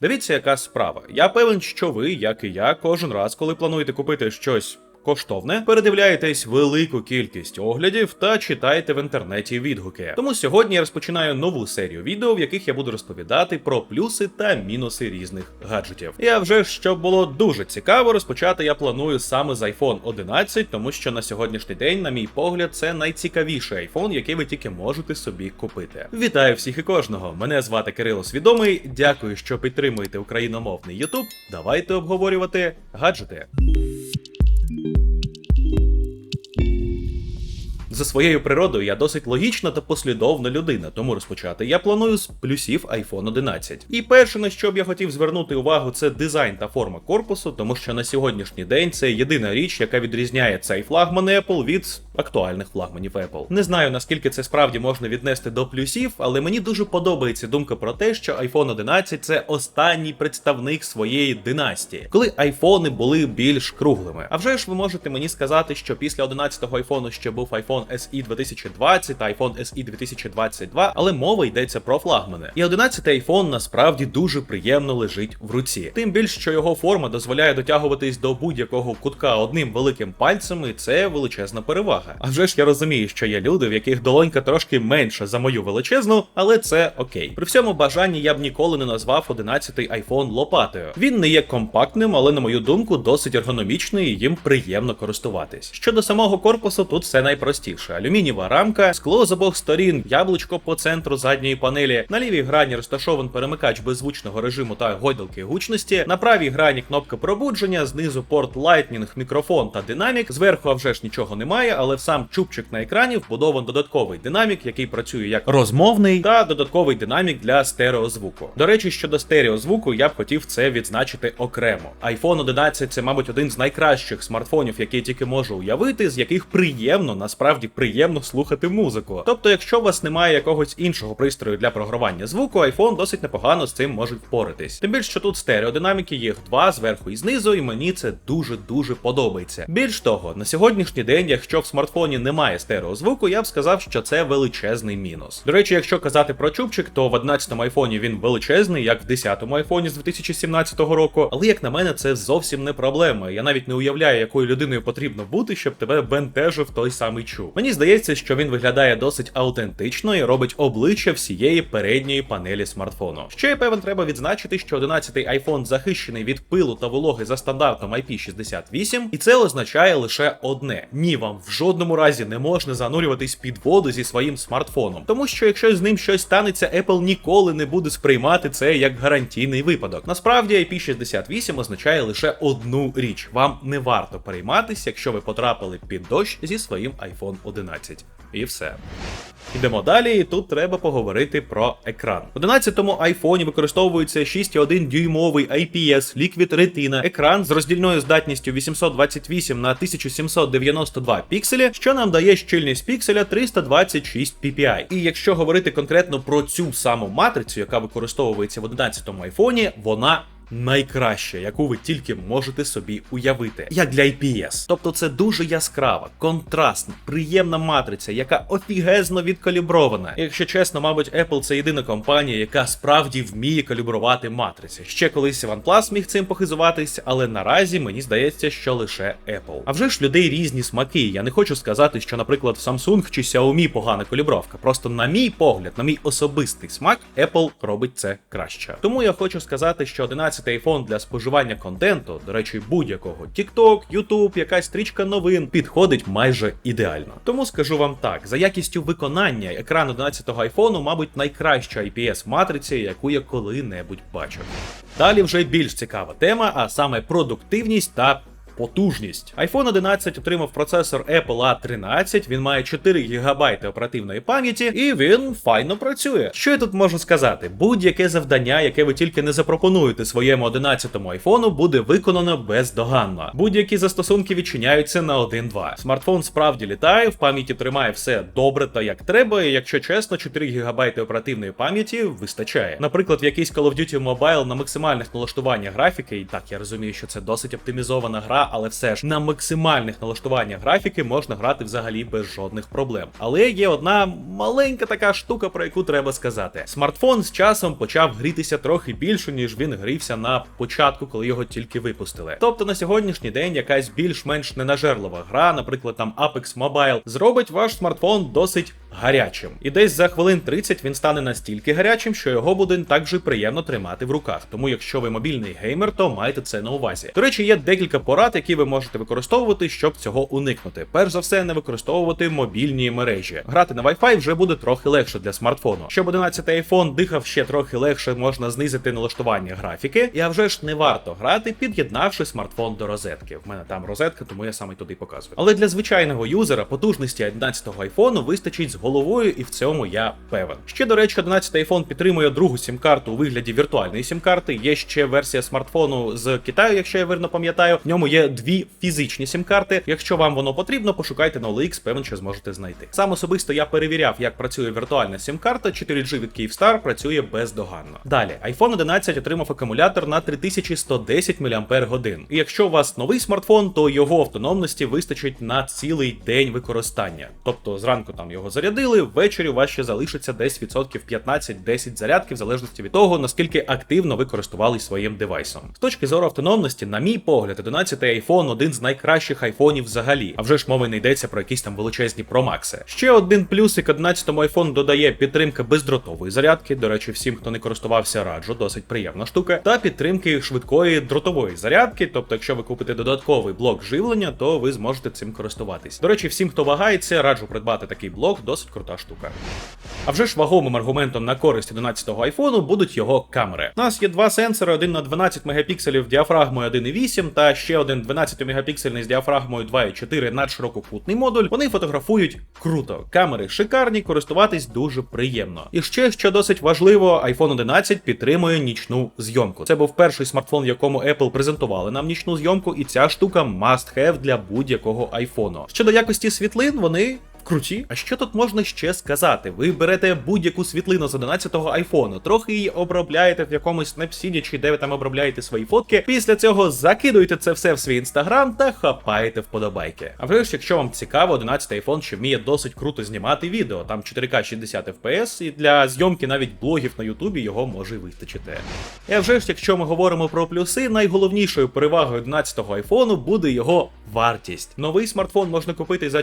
Дивіться, яка справа. Я певен, що ви, як і я, кожен раз, коли плануєте купити щось. Коштовне, передивляєтесь велику кількість оглядів та читаєте в інтернеті відгуки. Тому сьогодні я розпочинаю нову серію відео, в яких я буду розповідати про плюси та мінуси різних гаджетів. А вже щоб було дуже цікаво, розпочати я планую саме з iPhone 11, тому що на сьогоднішній день, на мій погляд, це найцікавіший iPhone, який ви тільки можете собі купити. Вітаю всіх і кожного! Мене звати Кирило Свідомий. Дякую, що підтримуєте україномовний YouTube. Давайте обговорювати гаджети. За своєю природою я досить логічна та послідовна людина, тому розпочати я планую з плюсів iPhone 11. І перше, на що б я хотів звернути увагу, це дизайн та форма корпусу, тому що на сьогоднішній день це єдина річ, яка відрізняє цей флагман Apple від актуальних флагманів Apple. Не знаю наскільки це справді можна віднести до плюсів, але мені дуже подобається думка про те, що iPhone 11 це останній представник своєї династії, коли айфони були більш круглими. А вже ж ви можете мені сказати, що після 11-го айфону ще був iPhone SE 2020 та iPhone SE 2022, але мова йдеться про флагмани. І 11-й iPhone насправді дуже приємно лежить в руці. Тим більш, що його форма дозволяє дотягуватись до будь-якого кутка одним великим пальцем, і це величезна перевага. А вже ж я розумію, що є люди, в яких долонька трошки менша за мою величезну, але це окей. При всьому бажанні я б ніколи не назвав 11-й iPhone лопатою. Він не є компактним, але на мою думку досить ергономічний і їм приємно користуватись. Щодо самого корпусу, тут все найпростіше: алюмінієва рамка, скло з обох сторін, яблучко по центру задньої панелі. На лівій грані розташований перемикач беззвучного режиму та гойдалки гучності. На правій грані кнопка пробудження, знизу порт Lightning, мікрофон та динамік. Зверху вже ж нічого немає, але в сам чубчик на екрані вбудований додатковий динамік, який працює як розмовний, та додатковий динамік для стереозвуку. До речі, щодо стереозвуку, я б хотів це відзначити окремо. iPhone 11 це, мабуть, один з найкращих смартфонів, який тільки можу уявити, з яких приємно, насправді приємно слухати музику. Тобто, якщо у вас немає якогось іншого пристрою для програвання звуку, iPhone досить непогано з цим може впоратись. Тим більше, що тут стереодинаміки, їх два зверху і знизу, і мені це дуже дуже подобається. Більш того, на сьогоднішній день, якщо в смартфоні немає стереозвуку, я б сказав, що це величезний мінус. До речі, якщо казати про чубчик, то в 11-му айфоні він величезний, як в 10-му айфоні з 2017 року. Але як на мене, це зовсім не проблема. Я навіть не уявляю, якою людиною потрібно бути, щоб тебе бентежив той самий чуб. Мені здається, що він виглядає досить аутентично і робить обличчя всієї передньої панелі смартфону. Ще певен, треба відзначити, що 11-й iPhone захищений від пилу та вологи за стандартом IP68, і це означає лише одне: ні, вам в жодному разі не можна занурюватись під воду зі своїм смартфоном, тому що якщо з ним щось станеться, Apple ніколи не буде сприймати це як гарантійний випадок. Насправді IP68 означає лише одну річ: вам не варто перейматися, якщо ви потрапили під дощ зі своїм iPhone 11. І все. Ідемо далі, і тут треба поговорити про екран. В 11-му айфоні використовується 6,1 дюймовий IPS Liquid Retina екран з роздільною здатністю 828 на 1792 пікселі, що нам дає щільність пікселя 326 ppi. І якщо говорити конкретно про цю саму матрицю, яка використовується в 11-му айфоні, вона найкраща, яку ви тільки можете собі уявити, як для IPS. Тобто це дуже яскрава, контрастна, приємна матриця, яка офігезно відкалібрована. Якщо чесно, мабуть, Apple це єдина компанія, яка справді вміє калібрувати матриці. Ще колись OnePlus міг цим похизуватись, але наразі мені здається, що лише Apple. А вже ж людей різні смаки. Я не хочу сказати, що, наприклад, Samsung чи Xiaomi погана калібровка. Просто на мій погляд, на мій особистий смак, Apple робить це краще. Тому я хочу сказати, що 11 iPhone для споживання контенту, до речі, будь-якого TikTok, YouTube, якась стрічка новин, підходить майже ідеально. Тому скажу вам так: за якістю виконання екран 11-го айфону, мабуть, найкраща IPS матриця, яку я коли-небудь бачив. Далі вже більш цікава тема, а саме продуктивність та потужність. iPhone 11 отримав процесор Apple A13, він має 4 ГБ оперативної пам'яті, і він файно працює. Що я тут можу сказати? Будь-яке завдання, яке ви тільки не запропонуєте своєму 11-му айфону, буде виконано бездоганно. Будь-які застосунки відчиняються на 1.2. Смартфон справді літає, в пам'яті тримає все добре та як треба, і якщо чесно, 4 ГБ оперативної пам'яті вистачає. Наприклад, в якийсь Call of Duty Mobile на максимальних налаштуваннях графіки, і так я розумію, що це досить оптимізована гра але все ж на максимальних налаштуваннях графіки можна грати взагалі без жодних проблем. Але є одна маленька така штука, про яку треба сказати. Смартфон з часом почав грітися трохи більше, ніж він грівся на початку, коли його тільки випустили. Тобто на сьогоднішній день якась більш-менш ненажерлива гра, наприклад, там Apex Mobile, зробить ваш смартфон досить гарячим. І десь за хвилин 30 він стане настільки гарячим, що його буде також приємно тримати в руках. Тому, якщо ви мобільний геймер, то майте це на увазі. До речі, є декілька порад, які ви можете використовувати, щоб цього уникнути. Перш за все, не використовувати мобільні мережі. Грати на Wi-Fi вже буде трохи легше для смартфону. Щоб 11 iPhone дихав ще трохи легше, можна знизити налаштування графіки. І а вже ж не варто грати, під'єднавши смартфон до розетки. В мене там розетка, тому я саме туди показую. Але для звичайного юзера потужності 11-го iPhone вистачить з головою, і в цьому я певен. Ще до речі, 11 iPhone підтримує другу сім-карту у вигляді віртуальної сім-карти. Є ще версія смартфону з Китаю, якщо я вірно пам'ятаю. В ньому є дві фізичні сім-карти. Якщо вам воно потрібно, пошукайте на OLX, певен, що зможете знайти. Сам особисто я перевіряв, як працює віртуальна сім-карта. 4G від Kyivstar працює бездоганно. Далі, iPhone 11 отримав акумулятор на 3110 мАч. І якщо у вас новий смартфон, то його автономності вистачить на цілий день використання. Тобто зранку там його зарядили, ввечері у вас ще залишиться десь відсотків 15-10 зарядки, в залежності від того, наскільки активно ви користувались своїм девайсом. З точки зору автономності, на мій погляд, 11 iPhone один з найкращих айфонів взагалі. А вже ж мови не йдеться про якісь там величезні промакси. Ще один плюсик 11 iPhone додає підтримка бездротової зарядки. До речі, всім, хто не користувався, раджу, досить приємна штука, та підтримки швидкої дротової зарядки. Тобто, якщо ви купите додатковий блок живлення, то ви зможете цим користуватись. До речі, всім, хто вагається, раджу придбати такий блок, досить крута штука. А вже ж вагомим аргументом на користь 11-го айфону будуть його камери. У нас є два сенсори: один на 12 мегапікселів діафрагмою 1,8 та ще один 12 мегапіксельний з діафрагмою 2,4 надширококутний модуль. Вони фотографують круто. Камери шикарні, користуватись дуже приємно. І ще що досить важливо, iPhone 11 підтримує нічну зйомку. Це був перший смартфон, в якому Apple презентували нам нічну зйомку, і ця штука must have для будь-якого iPhone. Щодо якості світлин, вони Круті, а що тут можна ще сказати? Ви берете будь-яку світлину з 11-го айфону, трохи її обробляєте в якомусь снапсіді чи де ви там обробляєте свої фотки. Після цього закидуєте це все в свій інстаграм та хапаєте вподобайки. А вже ж, якщо вам цікаво, 11-й айфон ще вміє досить круто знімати відео. Там 4К 60 FPS, і для зйомки навіть блогів на Ютубі його може вистачити. І а вже ж, якщо ми говоримо про плюси, найголовнішою перевагою 11-го айфону буде його вартість. Новий смартфон можна купити за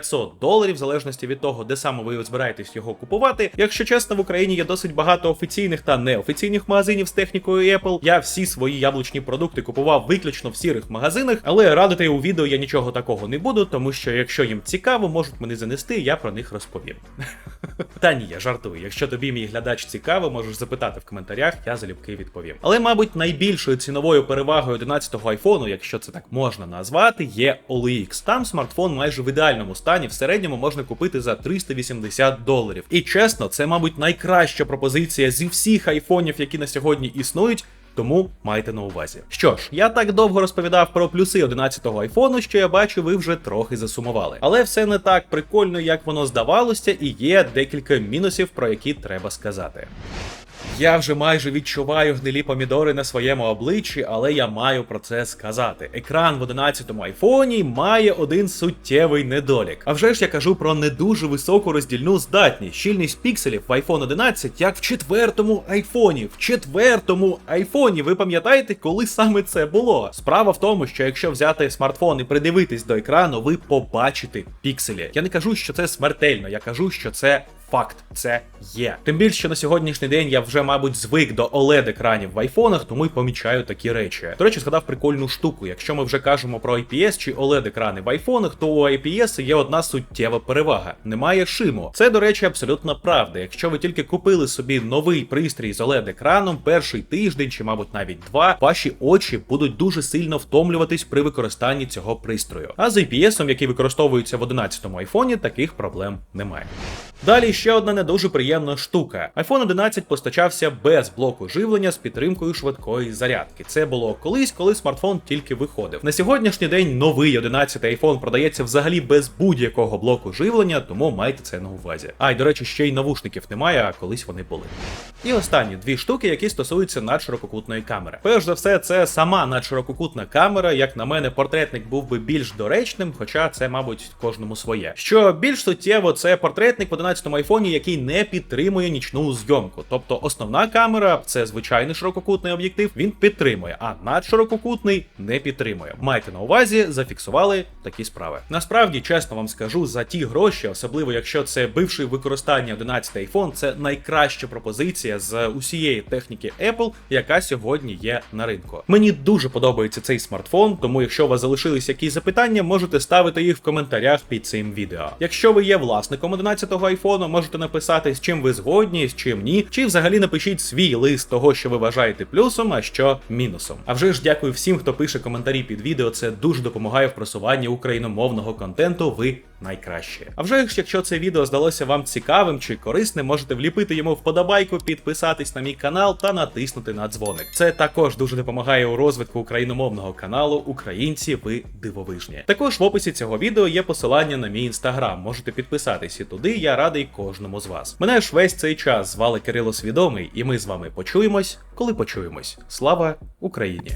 450-500 доларів, в залежності від того, де саме ви збираєтесь його купувати. Якщо чесно, в Україні є досить багато офіційних та неофіційних магазинів з технікою Apple. Я всі свої яблучні продукти купував виключно в сірих магазинах, але радити у відео я нічого такого не буду, тому що якщо їм цікаво, можуть мене занести, я про них розповім. Та ні, я жартую. Якщо тобі мій глядач цікаво, можеш запитати в коментарях, я залюбки відповім. Але, мабуть, найбільшою ціновою перевагою 11-го айфону, якщо це так можна назвати, є OLX. Там смартфон майже в ідеальному стані, в середньому можна купити за 380 доларів. І чесно, це, мабуть, найкраща пропозиція зі всіх айфонів, які на сьогодні існують. Тому майте на увазі. Що ж, я так довго розповідав про плюси 11-го айфону, що я бачу, ви вже трохи засумували. Але все не так прикольно, як воно здавалося, і є декілька мінусів, про які треба сказати. Я вже майже відчуваю гнилі помідори на своєму обличчі, але я маю про це сказати. Екран в 11-му айфоні має один суттєвий недолік. А вже ж я кажу про не дуже високу роздільну здатність. Щільність пікселів в iPhone 11, як в четвертому айфоні. В четвертому айфоні. Ви пам'ятаєте, коли саме це було? Справа в тому, що якщо взяти смартфон і придивитись до екрану, ви побачите пікселі. Я не кажу, що це смертельно, я кажу, що це факт, це є. Тим більше, що на сьогоднішній день я вже, мабуть, звик до oled екранів в айфонах, тому й помічаю такі речі. До речі, згадав прикольну штуку. Якщо ми вже кажемо про IPS чи oled екрани в айфонах, то у IPS є одна суттєва перевага: немає шиму. Це, до речі, абсолютно правда. Якщо ви тільки купили собі новий пристрій з oled екраном, перший тиждень чи, мабуть, навіть два, ваші очі будуть дуже сильно втомлюватись при використанні цього пристрою. А з IPS, який використовується в 11-му айфоні, таких проблем немає. Далі ще одна не дуже приємна штука. iPhone 11 постачався без блоку живлення з підтримкою швидкої зарядки. Це було колись, коли смартфон тільки виходив. На сьогоднішній день новий 11 iPhone продається взагалі без будь-якого блоку живлення, тому майте це на увазі. А й до речі, ще й навушників немає, а колись вони були. І останні дві штуки, які стосуються надширококутної камери. Перш за все, це сама надширококутна камера. Як на мене, портретник був би більш доречним, хоча це, мабуть, кожному своє. Що більш суттєво, це портретник в 11 айфоні, який не підтримує нічну зйомку. Тобто основна камера це звичайний ширококутний об'єктив, він підтримує, а надширококутний не підтримує. Майте на увазі, зафіксували такі справи. Насправді, чесно вам скажу, за ті гроші, особливо якщо це бивший в використанні 11 iPhone, це найкраща пропозиція з усієї техніки Apple, яка сьогодні є на ринку. Мені дуже подобається цей смартфон, тому якщо у вас залишились якісь запитання, можете ставити їх в коментарях під цим відео. Якщо ви є власником 11-го айфону, можете написати, з чим ви згодні, з чим ні, чи взагалі напишіть свій лист того, що ви вважаєте плюсом, а що мінусом. А вже ж дякую всім, хто пише коментарі під відео. Це дуже допомагає в просуванні україномовного контенту. Ви найкраще. А вже якщо це відео здалося вам цікавим чи корисним, можете вліпити йому вподобайку, підписатись на мій канал та натиснути на дзвоник. Це також дуже допомагає у розвитку україномовного каналу. Українці, ви дивовижні. Також в описі цього відео є посилання на мій інстаграм. Можете підписатись і туди. Я радий кожному з вас. Мене ж весь цей час звали Кирило Свідомий, і ми з вами почуємось, коли почуємось. Слава Україні!